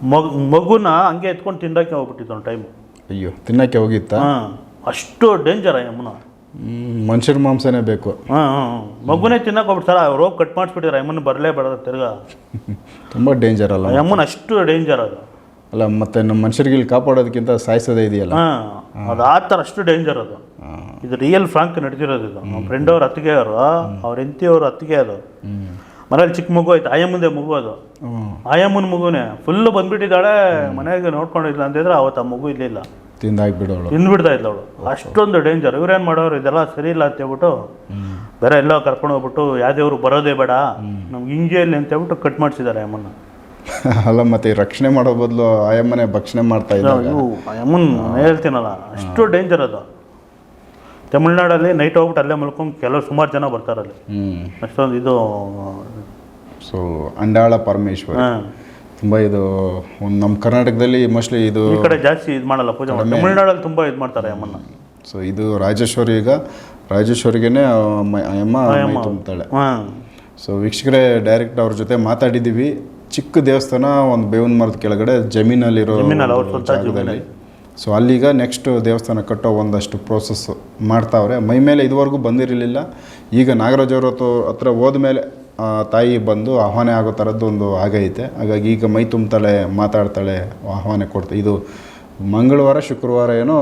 ಮಗು ಮಗುನ ಹಂಗೆ ಎತ್ಕೊಂಡು ತಿನ್ನಕ್ಕೆ ಹೋಗ್ಬಿಟ್ಟಿತ್ತು ಟೈಮ್ ಅಯ್ಯೋ ತಿನ್ನಕ್ಕೆ ಹೋಗಿತ್ತಾ? ಹಾಂ ಅಷ್ಟು ಡೇಂಜರ್ ಅಯ್ಯಮ್ಮನ ಹ್ಮ್, ಮನುಷ್ಯರ ಮಾಂಸನೇ ಬೇಕು. ಹಾಂ ಹಾಂ ಮಗುನೇ ತಿನ್ನಕ್ಕೆ ಹೋಗ್ಬಿಟ್ಟು ಸರ್ ರೋಗ್ ಕಟ್ ಮಾಡಿಸ್ಬಿಟ್ಟಿದ್ರೆ ಅಮ್ಮನ ಬರಲೇ ಬೇಡ ತಿರ್ಗಾ. ತುಂಬ ಡೇಂಜರ್ ಅಲ್ಲ ಯಮ್ಮನ್ ಅಷ್ಟು ಡೇಂಜರ್ ಅದು. ಅಲ್ಲ ಮತ್ತೆ ನಮ್ಮ ಮನುಷ್ಯರಿಗೆ ಇಲ್ಲಿ ಕಾಪಾಡೋದಕ್ಕಿಂತ ಸಾಯಿಸೋದೇ ಇದೆಯಲ್ಲ? ಹಾಂ ಅದು ಆ ಥರ ಅಷ್ಟು ಡೇಂಜರ್ ಅದು. ಇದು ರಿಯಲ್ ಫ್ರಾಂಕ್ ನಡೆದಿರೋದು ಇದು. ನಮ್ಮ ಫ್ರೆಂಡ್ ಅವ್ರ ಅತ್ತಿಗೆ ಅವರು ಅವ್ರ ಹೆಂಡತಿ ಅವ್ರ ಅತ್ತಿಗೆ ಅದು. ಮನೇಲಿ ಚಿಕ್ಕ ಮಗು ಆಯ್ತು ಆಯಮ್ಮಂದೆ ಮಗು ಅದು. ಆಯಮ್ಮನ ಮಗುನೇ ಫುಲ್ ಬಂದ್ಬಿಟ್ಟಿದ್ದಾಳೆ ಮನೆಗೆ ನೋಡ್ಕೊಂಡಿಲ್ಲ ಅಂತಿದ್ರೆ ಅವತ್ತು ಆ ಮಗು ಇರಲಿಲ್ಲ. ತಿಂದಾಕ್ಬಿಡೋಳು ತಿಂದ್ಬಿಡ್ತಾ ಇದ್ಲು ಅವಳು ಅಷ್ಟೊಂದು ಡೇಂಜರ್ ಇವ್ರೇನು ಮಾಡೋರು? ಇದೆಲ್ಲ ಸರಿ ಇಲ್ಲ ಅಂತ ಹೇಳ್ಬಿಟ್ಟು ಬೇರೆ ಎಲ್ಲೋ ಕರ್ಕೊಂಡು ಹೋಗ್ಬಿಟ್ಟು ಯಾವ್ದೇವ್ರು ಬರೋದೇ ಬೇಡ. ನಮ್ಗೆ ಹಿಂಗೆ ಇಲ್ಲಿ ಅಂತ ಹೇಳ್ಬಿಟ್ಟು ಕಟ್ ಮಾಡಿಸಿದ್ದಾರೆ ಅಮ್ಮನ್ನ. ಅಲ್ಲ ಮತ್ತೆ ಈ ರಕ್ಷಣೆ ಮಾಡೋ ಬದಲು ಆಯಮ್ಮನೆ ಭಕ್ಷಣೆ ಮಾಡ್ತಾ ಇದ್ದಾಗ? ಇವು ಅಮ್ಮನ್ ಹೇಳ್ತೀನಲ್ಲ ಅಷ್ಟು ಡೇಂಜರ್ ಅದು. ತಮಿಳ್ನಾಡಲ್ಲಿ ನೈಟ್ ಹೋಗ್ಬಿಟ್ಟು ಅಲ್ಲೇ ಮಲ್ಕೊಂಡು ಕೆಲವು ಸುಮಾರು ಜನ ಬರ್ತಾರೆ ಅಲ್ಲಿ. ಅಷ್ಟೊಂದು ಇದು ಸೊ ಅಂಡಾಳ ಪರಮೇಶ್ವರ. ಹಾಂ. ತುಂಬ ಇದು ಒಂದು ನಮ್ಮ ಕರ್ನಾಟಕದಲ್ಲಿ ಮೋಸ್ಟ್ಲಿ ಇದು ಈ ಕಡೆ ಜಾಸ್ತಿ ಇದು ಮಾಡಲ್ಲ ಪೂಜೆ ಮಾಡಿ ತಮಿಳ್ನಾಡಲ್ಲಿ ತುಂಬ ಇದು ಮಾಡ್ತಾರೆ ಅಮ್ಮನ್ನ ಸೊ ಇದು ರಾಜೇಶ್ವರಿ ಈಗ ರಾಜೇಶ್ವರಿಗೇನೆ ಅಮ್ಮ ತುಂಬುತ್ತಾಳೆ ಸೊ ವೀಕ್ಷಕರೇ ಡೈರೆಕ್ಟ್ ಅವ್ರ ಜೊತೆ ಮಾತಾಡಿದ್ದೀವಿ ಚಿಕ್ಕ ದೇವಸ್ಥಾನ ಒಂದು ಬೇವಿನ ಮರದ ಕೆಳಗಡೆ ಜಮೀನಲ್ಲಿರೋ ಜಾಗದಲ್ಲಿ. ಸೊ ಅಲ್ಲಿಗ ನೆಕ್ಸ್ಟ್ ದೇವಸ್ಥಾನ ಕಟ್ಟೋ ಒಂದಷ್ಟು ಪ್ರೋಸೆಸ್ ಮಾಡ್ತಾವ್ರೆ. ಮೈ ಮೇಲೆ ಇದುವರೆಗೂ ಬಂದಿರಲಿಲ್ಲ. ಈಗ ನಾಗರಾಜ್ ಅವ್ರ ಹತ್ರ ಹೋದ್ಮೇಲೆ ಆ, ತಾಯಿ ಬಂದು ಆಹ್ವಾನ ಆಗೋ ಥರದ್ದು ಒಂದು ಆಗೈತೆ ಹಾಗಾಗಿ ಈಗ ಮೈ ತುಂಬ್ತಾಳೆ ಮಾತಾಡ್ತಾಳೆ ಆಹ್ವಾನ ಕೊಡ್ತಾ ಇದು ಮಂಗಳವಾರ ಶುಕ್ರವಾರ ಏನೋ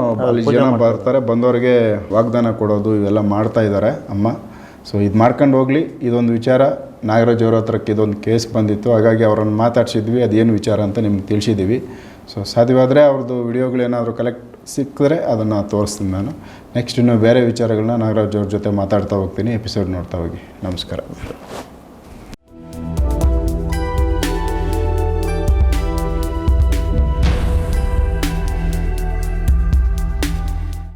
ಜನ ಬರ್ತಾರೆ ಬಂದವರಿಗೆ ವಾಗ್ದಾನ ಕೊಡೋದು ಇವೆಲ್ಲ ಮಾಡ್ತಾ ಇದ್ದಾರೆ ಅಮ್ಮ. ಸೊ ಇದು ಮಾಡ್ಕೊಂಡು ಹೋಗಲಿ. ಇದೊಂದು ವಿಚಾರ. ನಾಗರಾಜ್ ಅವ್ರ ಹತ್ರಕ್ಕೆ ಇದೊಂದು ಕೇಸ್ ಬಂದಿತ್ತು. ಹಾಗಾಗಿ ಅವರನ್ನು ಮಾತಾಡ್ಸಿದ್ವಿ. ಅದೇನು ವಿಚಾರ ಅಂತ ನಿಮ್ಗೆ ತಿಳಿಸಿದ್ದೀವಿ ಸೊ ಸಾಧ್ಯವಾದರೆ ಅವ್ರದ್ದು ವಿಡಿಯೋಗಳೇನಾದರೂ ಕಲೆಕ್ಟ್ ಸಿಕ್ಕಿದ್ರೆ ಅದನ್ನು ತೋರಿಸ್ತೀನಿ ನಾನು. ನೆಕ್ಸ್ಟ್ ಇನ್ನು ಬೇರೆ ವಿಚಾರಗಳನ್ನ ನಾಗರಾಜ್ ಅವ್ರ ಜೊತೆ ಮಾತಾಡ್ತಾ ಹೋಗ್ತೀನಿ. ಎಪಿಸೋಡ್ ನೋಡ್ತಾ ಹೋಗಿ. ನಮಸ್ಕಾರ.